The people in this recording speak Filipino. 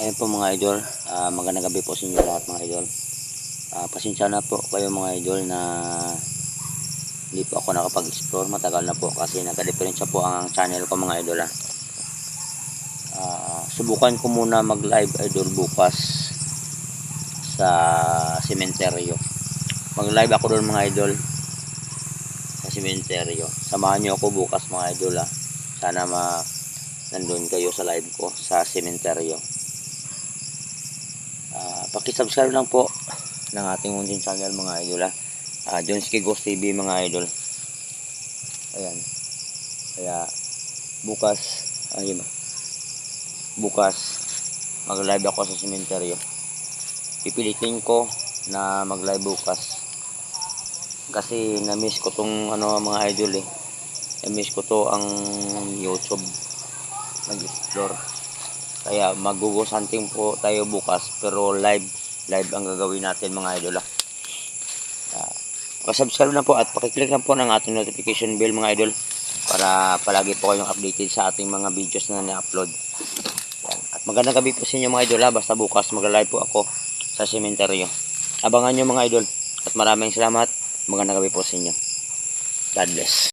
Ayun po mga idol, Ah, magandang gabi po sa inyo lahat mga idol. Ah, pasensya na po kayo mga idol na hindi po ako nakapag-explore. Matagal na po kasi nagka-diferensya po ang channel ko mga idol. ah. Ah, subukan ko muna mag-live idol bukas sa sementeryo. Mag-live ako doon mga idol sa sementeryo. Samahan niyo ako bukas mga idol. ah. Sana ma nandun kayo sa live ko sa sementeryo. Paki-subscribe lang po ng ating munting channel mga idol ha. Ah, Jones Kigos TV mga idol. Ayan. Kaya bukas ayun bukas mag-live ako sa sementeryo. Pipilitin ko na mag-live bukas. Kasi na-miss ko tong ano mga idol eh. Na-miss ko to ang YouTube nag-explore. Kaya magugos hunting po tayo bukas pero live live ang gagawin natin mga idol. ah. Uh, subscribe na po at pakiclick lang po ng ating notification bell mga idol para palagi po kayong updated sa ating mga videos na na-upload. At magandang gabi po sa inyo mga idol ha. Basta bukas mag-live po ako sa sementeryo. Abangan nyo mga idol. At maraming salamat. Magandang gabi po sa inyo. God bless.